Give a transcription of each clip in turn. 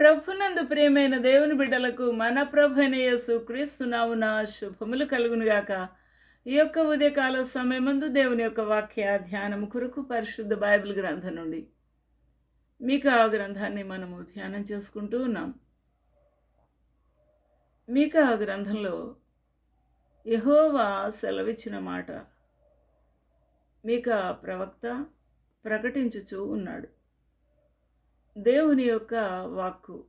ప్రభునందు ప్రియమైన దేవుని బిడ్డలకు మన ప్రభుని క్రీస్తునామున శుభములు కలుగునుగాక. ఈ యొక్క ఉదయకాల సమయమందు దేవుని యొక్క వాక్య ధ్యానం కొరకు పరిశుద్ధ బైబిల్ గ్రంథం నుండి మీకు ఆ గ్రంథాన్ని మనము ధ్యానం చేసుకుంటూ ఉన్నాం. మీకు ఆ గ్రంథంలో యహోవా సెలవిచ్చిన మాట మీకా ప్రవక్త ప్రకటించుచూ ఉన్నాడు. దేవుని యొక్క వాక్కు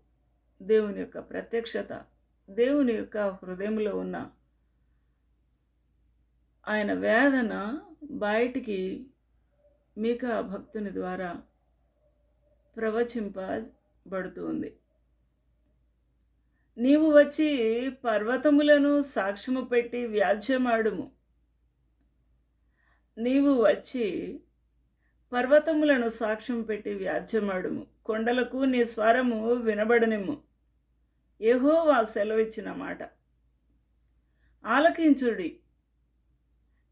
దేవుని యొక్క ప్రత్యక్షత దేవుని యొక్క హృదయంలో ఉన్న ఆయన వేదన బయటికి మీక భక్తుని ద్వారా ప్రవచింపబడుతుంది. నీవు వచ్చి పర్వతములను సాక్ష్యము పెట్టి వ్యాజ్యమాడుము. నీవు వచ్చి పర్వతములను సాక్ష్యం పెట్టి వ్యాజ్యమాడుము. కొండలకు నీ స్వరము వినబడనిమ్ము. ఏహోవా సెలవిచ్చిన మాట. ఆలకించుడి.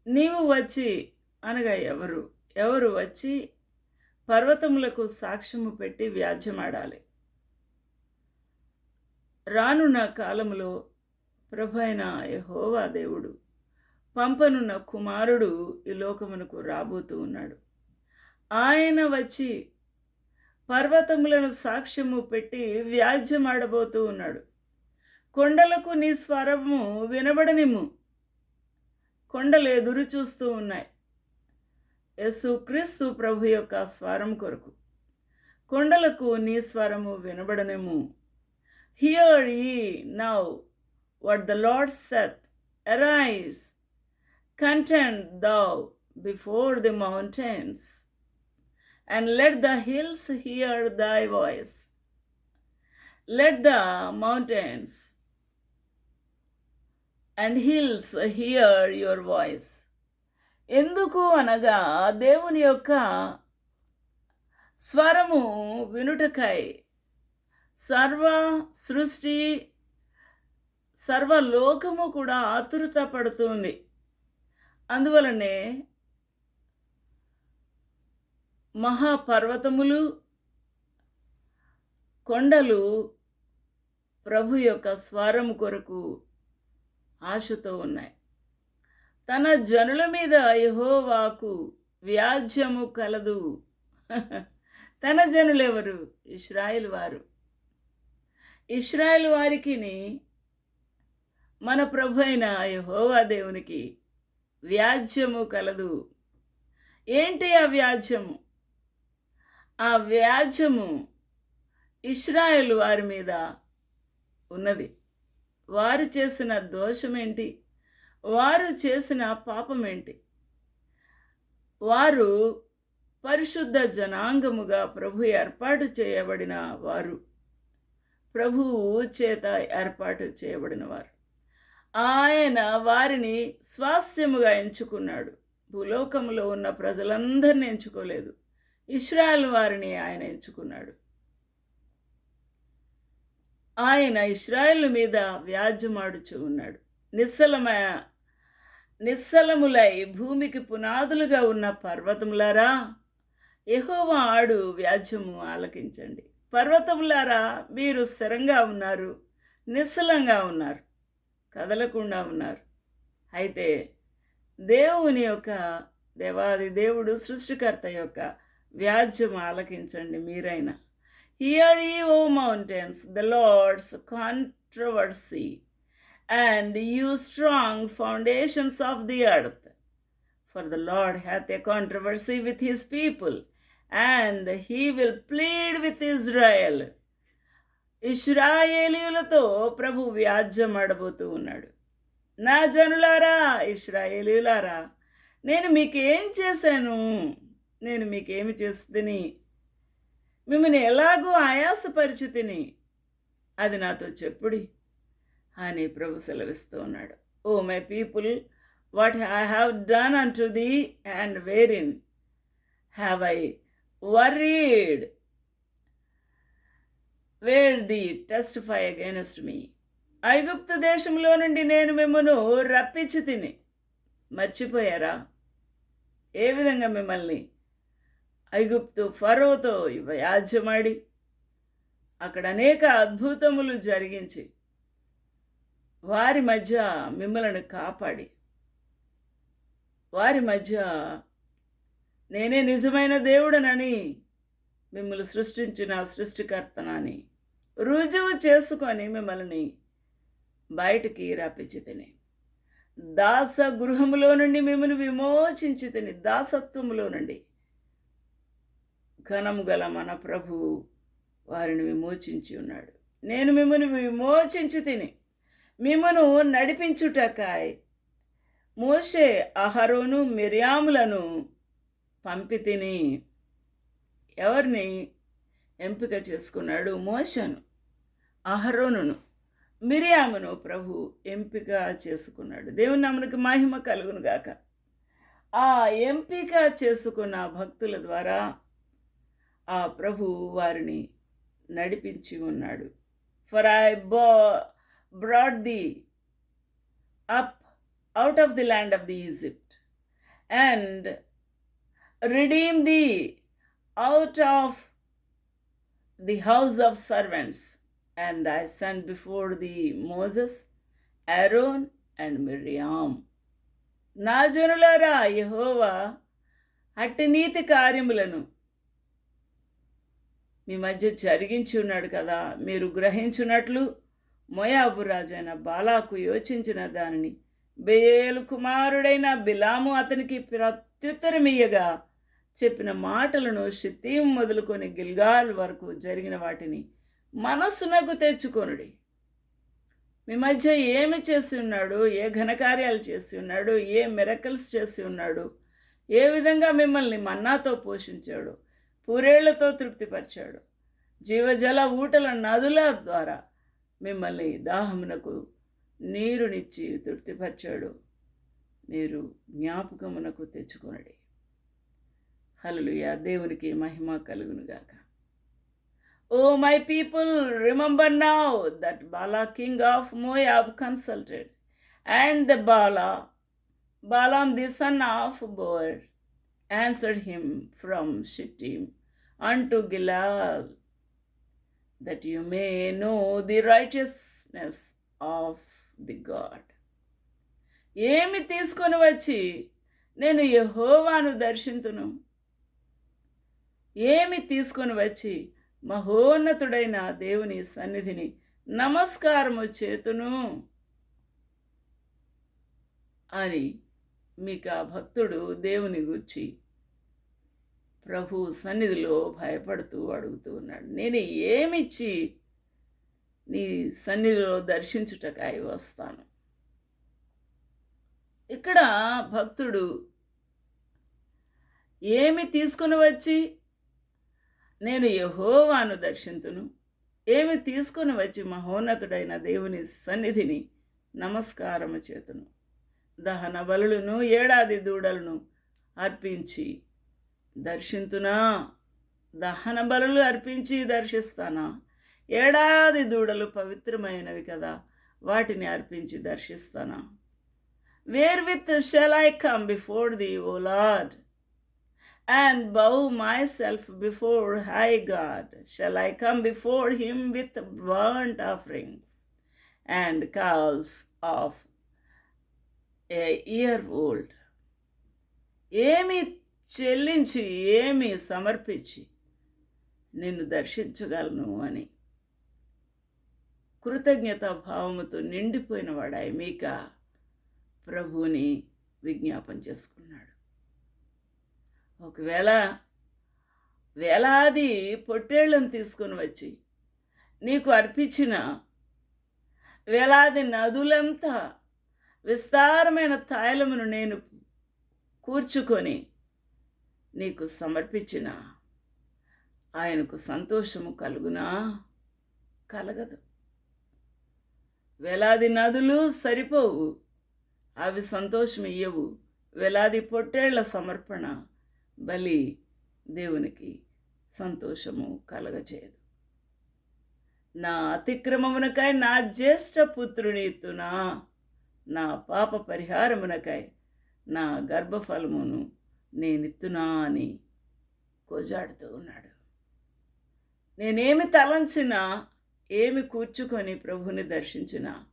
నీవు వచ్చి అనగా ఎవరు? ఎవరు వచ్చి పర్వతములకు సాక్ష్యము పెట్టి వ్యాజ్యమాడాలి. రానున్న కాలములో ప్రభు అయిన యహోవా దేవుడు పంపనున్న కుమారుడు ఈ లోకమునకు రాబోతూ ఉన్నాడు. ఆయన వచ్చి పర్వతములను సాక్ష్యము పెట్టి వ్యాజ్యమాడబోతూ ఉన్నాడు. కొండలకు నీ స్వరము వినబడనిమ్ము. కొండలు ఎదురు చూస్తూ ఉన్నాయి. యేసు క్రీస్తు ప్రభు యొక్క స్వరం కొరకు. కొండలకు నీ స్వరము వినబడనేము hear ye now what the Lord saith arise contend thou before the mountains and let the hills hear thy voice. Let the mountains and hills hear your voice. ఎందుకు అనగా దేవుని యొక్క స్వరము వినుటకై సర్వ సృష్టి సర్వలోకము కూడా ఆతురత పడుతుంది అందువలనే మహాపర్వతములు కొండలు ప్రభు యొక్క స్వరం కొరకు ఆశతో ఉన్నాయి. తన జనుల మీద యహోవాకు వ్యాజ్యము కలదు. తన జనులెవరు? ఇస్రాయిల్ వారు. ఇస్రాయిల్ వారికి మన ప్రభు అయిన యహోవా దేవునికి వ్యాజ్యము కలదు. ఏంటి ఆ వ్యాజ్యము? ఆ వ్యాజ్యము ఇస్రాయేల్ వారి మీద ఉన్నది. వారు చేసిన దోషమేంటి? వారు చేసిన పాపం ఏంటి వారు పరిశుద్ధ జనాంగముగా ప్రభు ఏర్పాటు చేయబడిన వారు. ప్రభువు చేత ఏర్పాటు చేయబడిన వారు. ఆయన వారిని స్వాస్థ్యముగా ఎంచుకున్నాడు. భూలోకంలో ఉన్న ప్రజలందరిని ఎంచుకోలేదు. ఇస్రాయల్ వారిని ఆయన ఎంచుకున్నాడు. ఆయన ఇస్రాయల్ మీద వ్యాజ్యమాడుచు ఉన్నాడు. నిస్సలమయ నిస్సలములై భూమికి పునాదులుగా ఉన్న పర్వతములారా ఎహోవా ఆడు వ్యాజ్యము ఆలకించండి. పర్వతములారా మీరు స్థిరంగా ఉన్నారు నిస్సలంగా ఉన్నారు కదలకుండా ఉన్నారు. అయితే దేవుని యొక్క దేవాది దేవుడు సృష్టికర్త యొక్క వ్యాజ్యం ఆలకించండి మీరైనా. Hear ye O mountains the Lord's controversy and you strong foundations of the earth for the Lord hath a controversy with his people and he will plead with Israel ఇస్రాయేలీలతో ప్రభు వ్యాజ్యం ఆడబోతూ ఉన్నాడు. నా జనులారా ఇస్రాయేలీలారా నేను మీకేం చేశాను? నేను మీకేమి చేస్తుని? మిమ్మల్ని ఎలాగో ఆయాసపరిచితిని? అది నాతో చెప్పుడి. అని ప్రభు సెలవిస్తూ ఉన్నాడు. O my people what I have done unto thee and wherein have I wearied. Where the testify against me? ఐగుప్తు దేశంలో నుండి నేను మిమ్మను రప్పించి తిని మర్చిపోయారా? ఏ విధంగా మిమ్మల్ని ఐగుప్తు ఫరోతో వ్యాజ్యమాడి అక్కడ అనేక అద్భుతములు జరిగించి వారి మధ్య మిమ్మలను కాపాడి. వారి మధ్య నేనే నిజమైన దేవుడనని మిమ్మల్ని సృష్టించిన సృష్టికర్తనని రుజువు చేసుకొని మిమ్మల్ని బయటికి రాపించి తిని. దాస గృహములో నుండి మిమ్మల్ని విమోచించి తిని దాసత్వంలో నుండి ఘనము గల మన ప్రభు వారిని విమోచించి ఉన్నాడు. నేను మిమ్మల్ని విమోచించి తిని మిమ్మను నడిపించుటకాయ్ మోషే అహరోను మిర్యాములను పంపి తిని ఎవరిని ఎంపిక చేసుకున్నాడు? మోషను అహరోనును మిరియామును ప్రభు ఎంపిక చేసుకున్నాడు. దేవుని నామనికి మహిమ కలుగును గాక. ఆ ఎంపిక చేసుకున్న భక్తుల ద్వారా ఆ ప్రభు వారిని నడిపించి ఉన్నాడు. For I brought thee up out of the land of the Egypt and redeem thee out of the house of servants and I send before thee Moses Aaron and Miriam నా జనులారా యహోవా అట్టి నీతి కార్యములను మీ మధ్య జరిగించి ఉన్నాడు కదా మీరు గ్రహించున్నట్లు మోయాబు రాజైన బాలాకు యోచించిన దానిని బేలు కుమారుడైన బిలాము అతనికి ప్రత్యుత్తరమియ్యగా చెప్పిన మాటలను శితీం మొదలుకొని గిల్గాల్ వరకు జరిగిన వాటిని మనస్సునకు తెచ్చుకొనుడి. మీ మధ్య ఏమి చేసి ఉన్నాడు ఏ ఘనకార్యాలు చేసి ఉన్నాడు ఏ మెరకల్స్ చేసి ఉన్నాడు ఏ విధంగా మిమ్మల్ని మన్నాతో పోషించాడు పూరేళ్ళతో తృప్తిపరిచాడు. జీవజల ఊటల నదుల ద్వారా మిమ్మల్ని దాహమునకు నీరునిచ్చి తృప్తిపరిచాడు. మీరు జ్ఞాపకమునకు తెచ్చుకొనడి. హలలుయా దేవునికి మహిమ కలుగునుగాక. O my people remember now that Balak king of Moab consulted and the Bala Balaam the son of Beor answered him from Shittim unto Gilgal that you may know the righteousness of the God ఏమి తీసుకొని వచ్చి నేను యహోవాను దర్శింతును ఏమి తీసుకొని వచ్చి మహోన్నతుడైన దేవుని సన్నిధిని నమస్కారము చేతును అని మీకు ఆ భక్తుడు దేవుని గుర్చి ప్రభు సన్నిధిలో భయపడుతూ అడుగుతూ ఉన్నాడు. నేను ఏమిచ్చి నీ సన్నిధిలో దర్శించుటకాయ వస్తాను? ఇక్కడ భక్తుడు ఏమి తీసుకుని వచ్చి? నేను యహోవాను దర్శింతును. ఏమి తీసుకుని వచ్చి మహోన్నతుడైన దేవుని సన్నిధిని నమస్కారము చేతును? దహన బలులను ఏడాది దూడలను అర్పించి దర్శింతునా? దహన బలు అర్పించి దర్శిస్తానా? ఏడాది దూడలు పవిత్రమైనవి కదా వాటిని అర్పించి దర్శిస్తానా? Wherewith shall I come before the O Lord and bow myself before high God shall I come before him with burnt offerings and calves of a year old ఏమి చెల్లించి ఏమి సమర్పించి నిన్ను దర్శించగలను అని. కృతజ్ఞత భావముతో నిండిపోయిన వాడాయి మీక ప్రభువుని విజ్ఞాపన చేసుకున్నాడు. ఒకవేళ వేలాది పొట్టేళ్ళను తీసుకొని వచ్చి నీకు అర్పించిన వేలాది నదులంతా విస్తారమైన తాయిలమును నేను కూర్చుకొని నీకు సమర్పించిన ఆయనకు సంతోషము కలుగునా? కలగదు. వేలాది నదులు సరిపోవు అవి సంతోషం ఇయ్యవు. వేలాది పొట్టేళ్ళ సమర్పణ బలి దేవునికి సంతోషము కలగచేయదు. నా అతిక్రమమునకై నా జ్యేష్ఠ పుత్రుని ఎత్తునా? నా పాప పరిహారమునకై నా గర్భఫలమును నేనిత్తునా అని కోజాడుతూ ఉన్నాడు. నేనేమి తలంచినా ఏమి కూర్చుకొని ప్రభుని దర్శించినా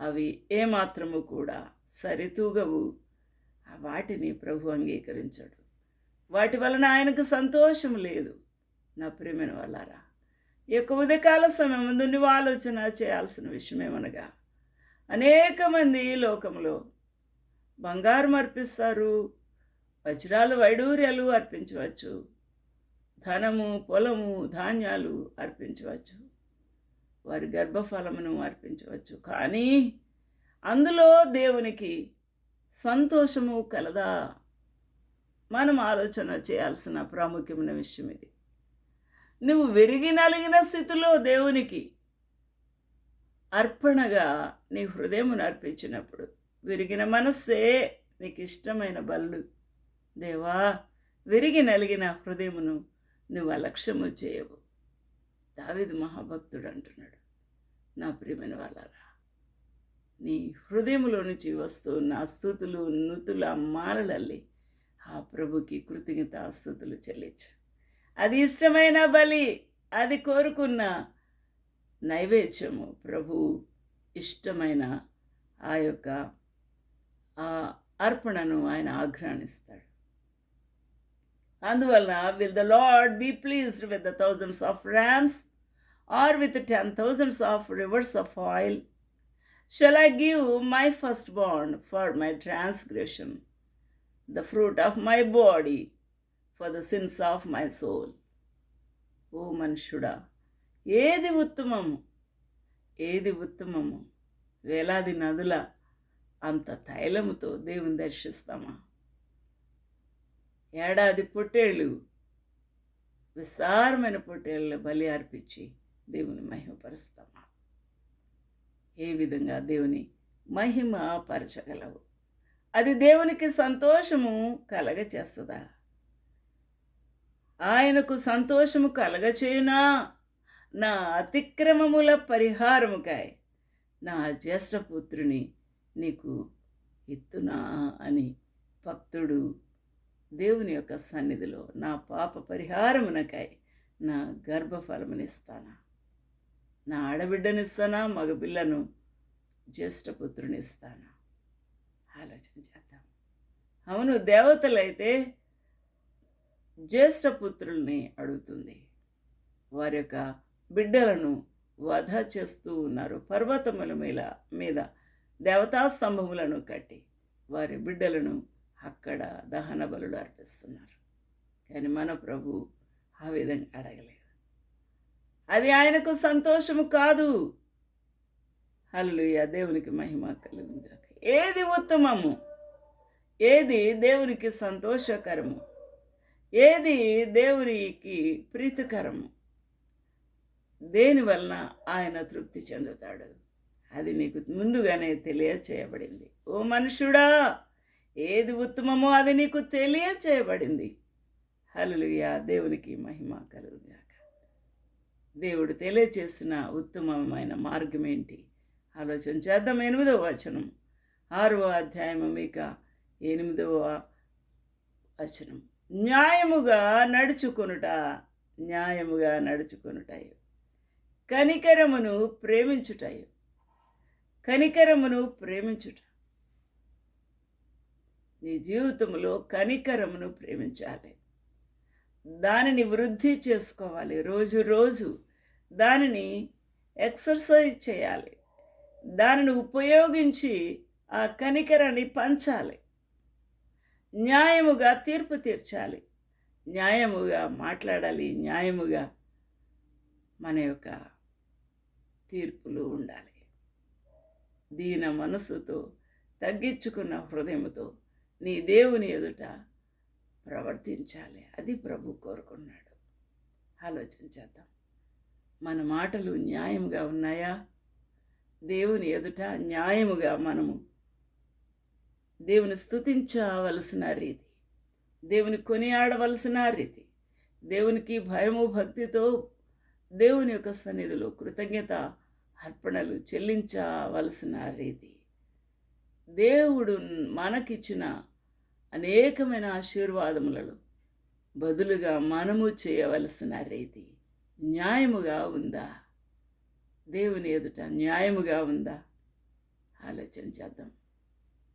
అవి ఏమాత్రము కూడా సరితూగవు. వాటిని ప్రభు అంగీకరించడు. వాటి వలన ఆయనకు సంతోషం లేదు. నా ప్రేమైన వల్లారా ఎక్కువ కాల సమయం ముందు నువ్వు ఆలోచన చేయాల్సిన విషయమేమనగా అనేక మంది ఈ లోకంలో బంగారం అర్పిస్తారు వజ్రాలు వైడూర్యాలు అర్పించవచ్చు. ధనము పొలము ధాన్యాలు అర్పించవచ్చు. వారి గర్భఫలమును అర్పించవచ్చు. కానీ అందులో దేవునికి సంతోషము కలదా? మనం ఆలోచన చేయాల్సిన ప్రాముఖ్యమైన విషయం ఇది. నువ్వు విరిగి నలిగిన స్థితిలో దేవునికి అర్పణగా నీ హృదయమును అర్పించినప్పుడు విరిగిన మనస్సే నీకు ఇష్టమైన బళ్ళు దేవా విరిగి నలిగిన హృదయమును నువ్వు అలక్ష్యము చేయవు. దావిది మహాభక్తుడు అంటున్నాడు నా ప్రియమైన వాళ్ళరా నీ హృదయములో నుంచి వస్తున్న స్థుతులు నుతుల మాలలల్లి ఆ ప్రభుకి కృతజ్ఞత స్థుతులు చెల్లించు. అది ఇష్టమైన బలి అది కోరుకున్న నైవేద్యము ప్రభు ఇష్టమైన ఆ యొక్క ఆ అర్పణను ఆయన ఆఘ్రాణిస్తాడు అందువలన will the Lord be pleased with the thousands of rams or with ten thousands of rivers of oil shall I give my firstborn for my transgression the fruit of my body for the sins of my soul O మనుషుడా ఏది ఉత్తమము ఏది ఉత్తమము వేలాది నదుల అంత తైలముతో దేవుని దర్శిస్తామా ఏడాది పొట్టేళ్ళు. విస్తారమైన పొట్టేళ్ళ బలి అర్పించి దేవుని మహిమపరుస్తామా? ఏ విధంగా దేవుని మహిమ పరచగలవు అది దేవునికి సంతోషము కలగ చేస్తుందా? ఆయనకు సంతోషము కలగచేయునా నా అతిక్రమముల పరిహారముకాయ నా జ్యేష్ఠపుత్రుని నీకు ఇత్తునా అని భక్తుడు దేవుని యొక్క సన్నిధిలో నా పాప పరిహారమునకై నా గర్భఫలమునిస్తానా? నా ఆడబిడ్డనిస్తానా? మగపిల్లను జ్యేష్ఠపుత్రునిస్తానా ఆలోచన చేద్దాం. అవును దేవతలైతే జ్యేష్ఠపుత్రుల్ని అడుగుతుంది. వారి యొక్క బిడ్డలను వధ చేస్తూ ఉన్నారు. పర్వతముల మీద మీద దేవతా స్తంభములను కట్టి వారి బిడ్డలను అక్కడ దహన బలులు అర్పిస్తున్నారు. కానీ మన ప్రభు ఆ విధంగా అడగలేదు. అది ఆయనకు సంతోషము కాదు. హల్లుయ దేవునికి మహిమ కలుగుగాక ఏది ఉత్తమము? ఏది దేవునికి సంతోషకరము? ఏది దేవునికి ప్రీతికరము? దేని వలన ఆయన తృప్తి చెందుతాడు? అది నీకు ముందుగానే తెలియచేయబడింది. ఓ మనుషుడా! ఏది ఉత్తమమో అది నీకు తెలియచేయబడింది. హలలుయా దేవునికి మహిమ కలుగుగాక దేవుడు తెలియచేసిన ఉత్తమమైన మార్గం ఏంటి? ఆలోచన చేద్దాం. ఎనిమిదవ వచనం. ఆరవ అధ్యాయము మీక ఎనిమిదవ వచనం. న్యాయముగా నడుచుకొనుట న్యాయముగా నడుచుకొనుటయు. కనికరమును ప్రేమించుటయు. కనికరమును ప్రేమించుట. నీ జీవితంలో కనికరమును ప్రేమించాలి. దానిని వృద్ధి చేసుకోవాలి. రోజు రోజు దానిని ఎక్సర్సైజ్ చేయాలి. దానిని ఉపయోగించి ఆ కనికరాన్ని పంచాలి. న్యాయముగా తీర్పు తీర్చాలి. న్యాయముగా మాట్లాడాలి. న్యాయముగా మన యొక్క తీర్పులు ఉండాలి. దీన మనసుతో తగ్గించుకున్న హృదయముతో నీ దేవుని ఎదుట ప్రవర్తించాలి. అది ప్రభు కోరుకున్నాడు. ఆలోచన చేద్దాం. మన మాటలు న్యాయముగా ఉన్నాయా? దేవుని ఎదుట న్యాయముగా మనము దేవుని స్థుతించవలసిన రీతి దేవుని కొనియాడవలసిన రీతి దేవునికి భయము భక్తితో దేవుని యొక్క సన్నిధిలో కృతజ్ఞత అర్పణలు చెల్లించవలసిన రీతి దేవుడు మనకిచ్చిన అనేకమైన ఆశీర్వాదములలో బదులుగా మనము చేయవలసిన రీతి న్యాయముగా ఉందా? దేవుని ఎదుట న్యాయముగా ఉందా? ఆలోచన చేద్దాం.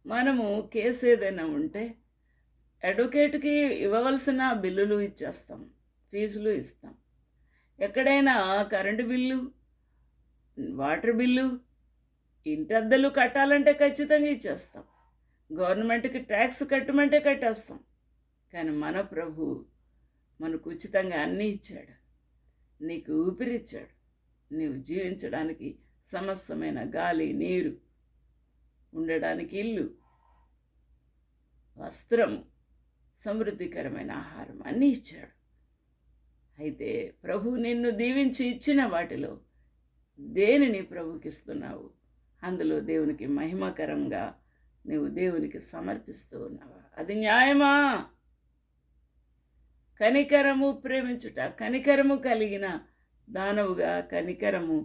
మనము కేసు ఏదైనా ఉంటే అడ్వకేట్కి ఇవ్వవలసిన బిల్లులు ఇచ్చేస్తాం ఫీజులు ఇస్తాం. ఎక్కడైనా కరెంటు బిల్లు వాటర్ బిల్లు ఇంటద్దెలు కట్టాలంటే ఖచ్చితంగా ఇచ్చేస్తాం. గవర్నమెంట్కి ట్యాక్స్ కట్టమంటే కట్టేస్తాం. కానీ మన ప్రభు మనకు ఉచితంగా అన్నీ ఇచ్చాడు. నీకు ఊపిరిచ్చాడు. నీవు జీవించడానికి సమస్తమైన గాలి నీరు ఉండడానికి ఇల్లు వస్త్రము సమృద్ధికరమైన ఆహారం అన్నీ ఇచ్చాడు. అయితే ప్రభు నిన్ను దీవించి ఇచ్చిన వాటిలో దేనిని ప్రభుకిస్తున్నావు? అందులో దేవునికి మహిమకరంగా నువ్వు దేవునికి సమర్పిస్తూ ఉన్నావా? అది న్యాయమా? కనికరము ప్రేమించుట కనికరము కలిగిన దానవుగా కనికరము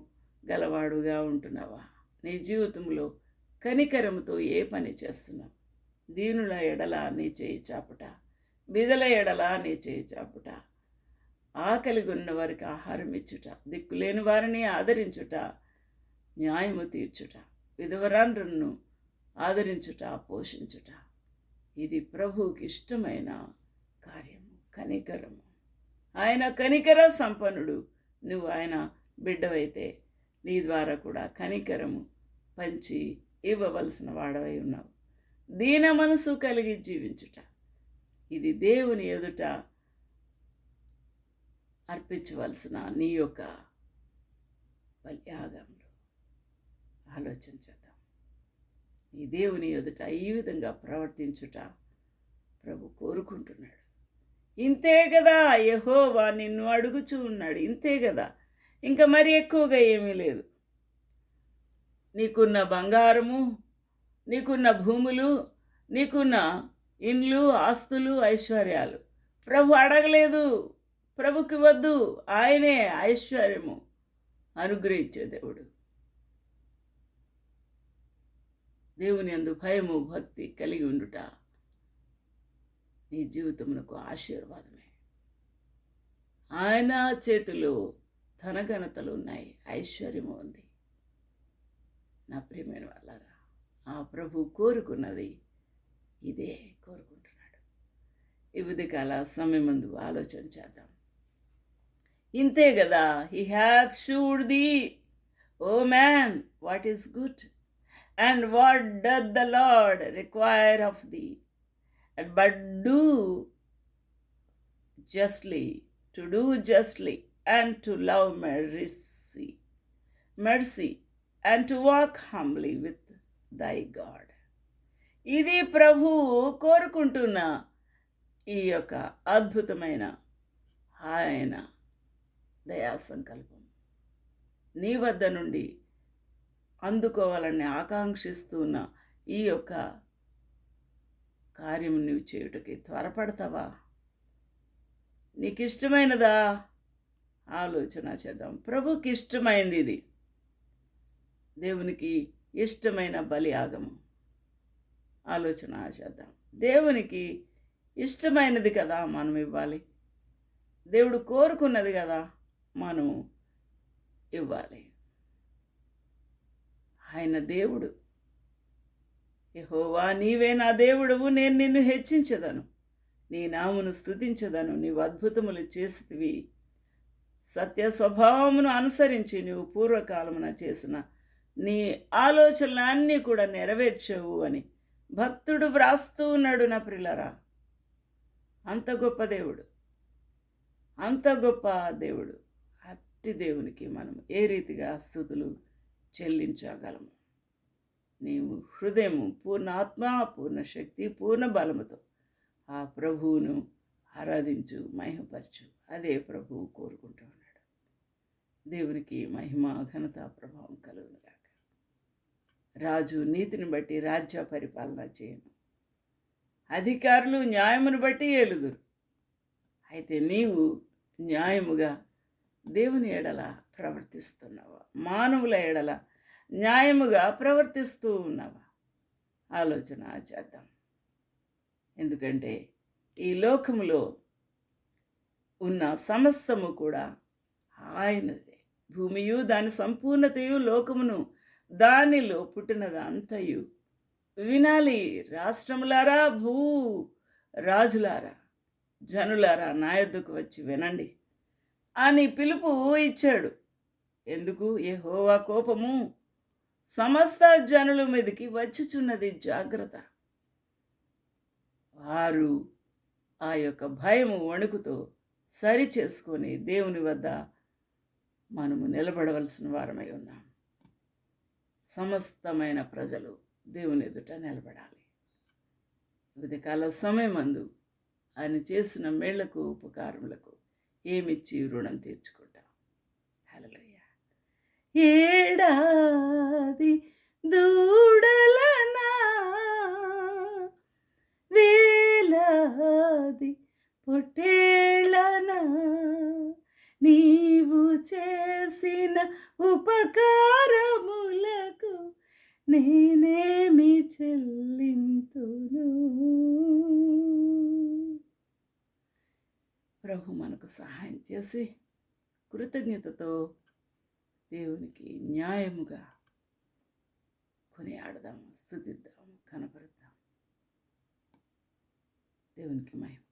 గలవాడుగా ఉంటున్నావా? నీ జీవితంలో కనికరముతో ఏ పని చేస్తున్నావు? దీనుల ఎడల నీ చేయి చాపుట బిదల ఎడల నీ చేయి చాపుట ఆకలిగి ఉన్న వారికి ఆహారం ఇచ్చుట దిక్కులేని వారిని ఆదరించుట న్యాయము తీర్చుట విధవరాండ్రను ఆదరించుట పోషించుట. ఇది ప్రభువుకి ఇష్టమైన కార్యము కనికరము. ఆయన కనికర సంపన్నుడు. నువ్వు ఆయన బిడ్డవైతే నీ ద్వారా కూడా కనికరము పంచి ఇవ్వవలసిన వాడవై ఉన్నావు. దీన మనసు కలిగి జీవించుట. ఇది దేవుని ఎదుట అర్పించవలసిన నీ యొక్క బల్యాగంలో ఆలోచన నీ దేవుని ఎదుట ఈ విధంగా ప్రవర్తించుట ప్రభు కోరుకుంటున్నాడు. ఇంతే కదా యహోవా నిన్ను అడుగుచూ ఉన్నాడు. ఇంతే కదా ఇంకా మరి ఎక్కువగా ఏమీ లేదు. నీకున్న బంగారము నీకున్న భూములు నీకున్న ఇండ్లు ఆస్తులు ఐశ్వర్యాలు ప్రభు అడగలేదు. ప్రభుకి వద్దు. ఆయనే ఐశ్వర్యము అనుగ్రహించే దేవుడు. దేవుని అందు భయము భక్తి కలిగి ఉండుట నీ జీవితమునకు ఆశీర్వాదమే. ఆయన చేతిలో ధనఘనతలు ఉన్నాయి. ఐశ్వర్యము ఉంది. నా ప్రియమైన వాళ్ళారా ఆ ప్రభు కోరుకున్నది ఇదే కోరుకుంటున్నాడు. ఈ ఉదయకాల సమయం ముందు ఆలోచన చేద్దాం. ఇంతే కదా he hath showed thee O man what is good and what doth the Lord require of thee but do justly, to do justly, and to love mercy, mercy, and to walk humbly with thy God. ఇది ప్రభు కోరుకుంటున్న ఈ యొక్క అద్భుతమైన ఆయన దయా సంకల్పం నీ వద్ద నుండి అందుకోవాలని ఆకాంక్షిస్తున్న ఈ యొక్క కార్యం నువ్వు చేయుటకి త్వరపడతావా? నీకు ఇష్టమైనదా ఆలోచన చేద్దాం. ప్రభుకి ఇష్టమైంది ఇది. దేవునికి ఇష్టమైన బలి ఆగము. ఆలోచన చేద్దాం. దేవునికి ఇష్టమైనది కదా మనం ఇవ్వాలి. దేవుడు కోరుకున్నది కదా మనం ఇవ్వాలి. ఆయన దేవుడు. యహోవా నీవే నా దేవుడవు నేను నిన్ను హెచ్చించదను. నీ నామును స్థుతించదను నీవు అద్భుతములు చేసితివి. సత్య స్వభావమును అనుసరించి నీవు పూర్వకాలమున చేసిన నీ ఆలోచనలు అన్నీ కూడా నెరవేర్చవు అని భక్తుడు వ్రాస్తూ ఉన్నాడు నా ప్రిలరా. అంత గొప్ప దేవుడు. అంత గొప్ప దేవుడు. అట్టి దేవునికి మనం ఏ రీతిగా స్థుతులు చెల్లించగలము. నీవు హృదయము పూర్ణ ఆత్మ పూర్ణ శక్తి పూర్ణ బలముతో ఆ ప్రభువును ఆరాధించు మహిమపరచు. అదే ప్రభువు కోరుకుంటూ ఉన్నాడు. దేవునికి మహిమ ఘనత ప్రభావం కలుగునుగాక రాజు నీతిని బట్టి రాజ్య పరిపాలన చేయను. అధికారులు న్యాయమును బట్టి ఏలుదురు. అయితే నీవు న్యాయముగా దేవుని ఎడల ప్రవర్తిస్తున్నావా? మానవుల ఎడల న్యాయముగా ప్రవర్తిస్తూ ఉన్నావా? ఆలోచన చేద్దాం. ఎందుకంటే ఈ లోకములో ఉన్న సమస్తము కూడా ఆయనదే. భూమియు దాని సంపూర్ణతయు లోకమును దానిలో పుట్టినదంతయు. వినాలి రాష్ట్రములారా భూ రాజులారా జనులారా నా యొద్దకు వచ్చి వినండి. అని పిలుపు ఇచ్చాడు. ఎందుకు? యెహోవా కోపము సమస్త జనుల మీదకి వచ్చుచున్నది జాగ్రత్త. వారు ఆ యొక్క భయము వణుకుతో సరి చేసుకొని దేవుని వద్ద మనము నిలబడవలసిన వారమై ఉన్నాం. సమస్తమైన ప్రజలు దేవుని ఎదుట నిలబడాలి. ఉదయకాల సమయమందు ఆయన చేసిన మేళ్ళకు ఉపకారములకు ఏమిచ్చి రుణం తీర్చుకుంటాం హలలోయ ఏడాది దూడలనా? వేలాది పొట్టేళ్ళనా నీవు చేసిన ఉపకారములకు నేనేమి చెల్లింతును? ప్రభు మనకు సహాయం చేసి కృతజ్ఞతతో దేవునికి న్యాయముగా కొనియాడదాము స్థుతిద్దాము కనపరుద్దాం దేవునికి మహిమ.